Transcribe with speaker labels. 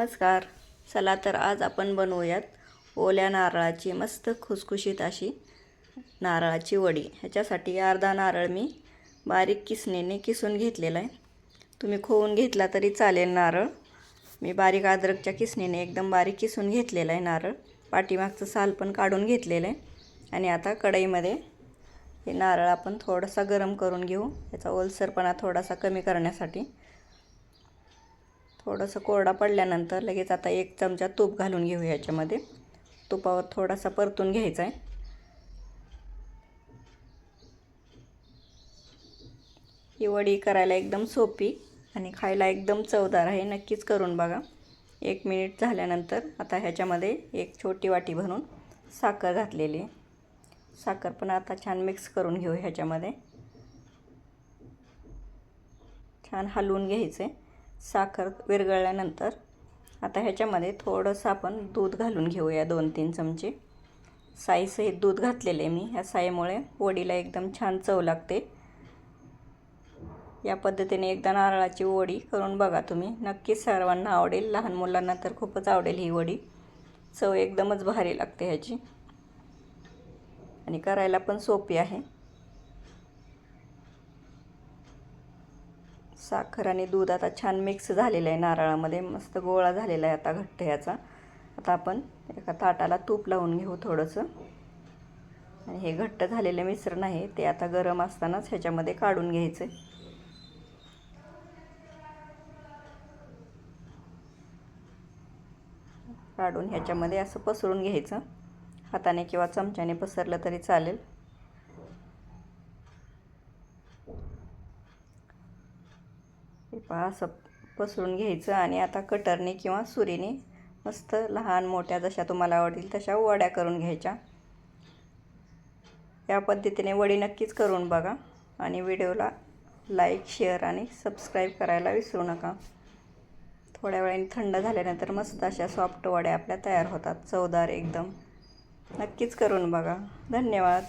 Speaker 1: नमस्कार. चला तर आज आपण बनवूयात ओल्या नारळाची मस्त खुसखुशीत अशी नारळाची वडी. ह्याच्यासाठी अर्धा नारळ मी बारीक किसणीने किसून घेतलेला आहे. तुम्ही खोवून घेतला तरी चालेल नारळ. मी बारीक अद्रकच्या किसणीने एकदम बारीक किसून घेतलेला आहे नारळ. पाठीमागचं साल पण काढून घेतलेलं आहे. आणि आता कढईमध्ये हे नारळ आपण थोडासा गरम करून घेऊ. याचा ओलसरपणा थोडासा कमी करण्यासाठी. थोडंसं कोरडा पडल्यानंतर लगेच आता एक चमचा तूप घालून घेऊ याच्यामध्ये. तुपावर थोडासा परतून घ्यायचा आहे. ही वडी करायला एकदम सोपी आणि खायला एकदम चवदार आहे. नक्कीच करून बघा. एक मिनिट झाल्यानंतर आता ह्याच्यामध्ये एक छोटी वाटी भरून साखर घातलेली आहे. साखर पण आता छान मिक्स करून घेऊ ह्याच्यामध्ये. छान हलवून घ्यायचे साखर विरघळल्यानंतर आता ह्याच्यामध्ये थोडंसं आपण दूध घालून घेऊया दोन तीन चमचे. साईसहित दूध घातलेले मी. ह्या साईमुळे वडीला एकदम छान चव लागते. या पद्धतीने एकदा नारळाची वडी करून बघा तुम्ही. नक्कीच सर्वांना आवडेल. लहान मुलांना तर खूपच आवडेल ही वडी. चव एकदमच भारी लागते ह्याची. आणि करायला पण सोपी आहे. साखर आणि दूध आता छान मिक्स झालेलं आहे नारळामध्ये मस्त गोळा झालेला आहे आता घट्ट ह्याचा आता आपण एका ताटाला तूप लावून घेऊ थोडंसं. आणि हे घट्ट झालेलं मिश्रण आहे ते आता गरम असतानाच ह्याच्यामध्ये काढून घ्यायचं काढून ह्याच्यामध्ये असं पसरून घ्यायचं. हाताने किंवा चमच्याने पसरलं तरी चालेल. पहा असं पसरून घ्यायचं आणि आता कटरने किंवा सुरीने मस्त लहान मोठ्या जशा तुम्हाला आवडतील तशा वड्या करून घ्यायच्या. या पद्धतीने वडी नक्कीच करून बघा आणि व्हिडिओला लाईक शेअर आणि सबस्क्राईब करायला विसरू नका. थोड्या वेळाने थंड झाल्यानंतर मस्त अशा सॉफ्ट वड्या आपल्या तयार होतात. चवदार एकदम. नक्कीच करून बघा. धन्यवाद.